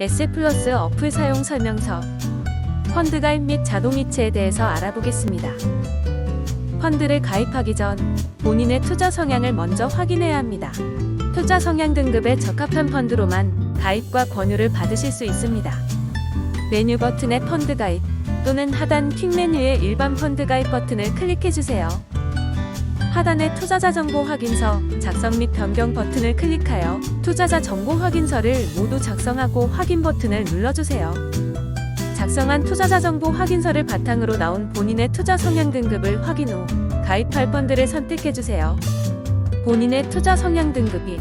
S 플러스 어플 사용 설명서 펀드 가입 및 자동이체에 대해서 알아보겠습니다. 펀드를 가입하기 전 본인의 투자 성향을 먼저 확인해야 합니다. 투자 성향 등급에 적합한 펀드로만 가입과 권유를 받으실 수 있습니다. 메뉴 버튼의 펀드 가입 또는 하단 퀵 메뉴의 일반 펀드 가입 버튼을 클릭해 주세요. 하단의 투자자 정보 확인서 작성 및 변경 버튼을 클릭하여 투자자 정보 확인서를 모두 작성하고 확인 버튼을 눌러주세요. 작성한 투자자 정보 확인서를 바탕으로 나온 본인의 투자 성향 등급을 확인 후 가입할 펀드를 선택해 주세요. 본인의 투자 성향 등급이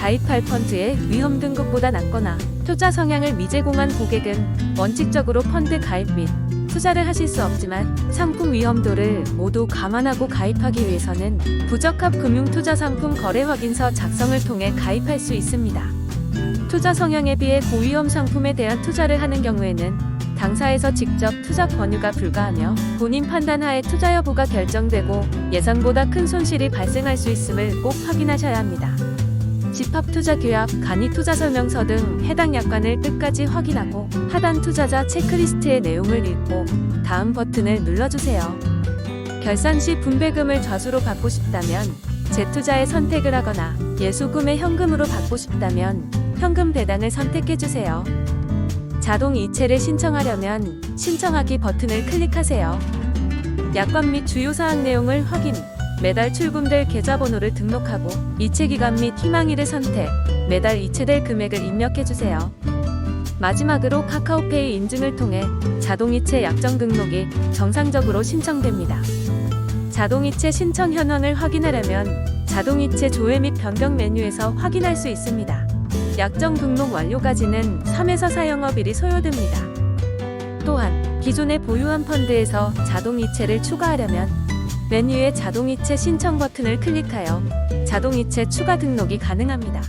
가입할 펀드의 위험 등급보다 낮거나 투자 성향을 미제공한 고객은 원칙적으로 펀드 가입 및 투자를 하실 수 없지만 상품 위험도를 모두 감안하고 가입하기 위해서는 부적합 금융투자 상품 거래 확인서 작성을 통해 가입할 수 있습니다. 투자 성향에 비해 고위험 상품에 대한 투자를 하는 경우에는 당사에서 직접 투자 권유가 불가하며 본인 판단하에 투자 여부가 결정되고 예상보다 큰 손실이 발생할 수 있음을 꼭 확인하셔야 합니다. 집합 투자 규약, 간이 투자 설명서 등 해당 약관을 끝까지 확인하고 하단 투자자 체크리스트의 내용을 읽고 다음 버튼을 눌러주세요. 결산 시 분배금을 좌수로 받고 싶다면 재투자에 선택을 하거나 예수금의 현금으로 받고 싶다면 현금 배당을 선택해 주세요. 자동 이체를 신청하려면 신청하기 버튼을 클릭하세요. 약관 및 주요 사항 내용을 확인, 매달 출금될 계좌번호를 등록하고 이체 기간 및 희망일을 선택, 매달 이체될 금액을 입력해 주세요. 마지막으로 카카오페이 인증을 통해 자동이체 약정 등록이 정상적으로 신청됩니다. 자동이체 신청 현황을 확인하려면 자동이체 조회 및 변경 메뉴에서 확인할 수 있습니다. 약정 등록 완료까지는 3에서 4영업일이 소요됩니다. 또한 기존에 보유한 펀드에서 자동이체를 추가하려면 메뉴의 자동이체 신청 버튼을 클릭하여 자동이체 추가 등록이 가능합니다.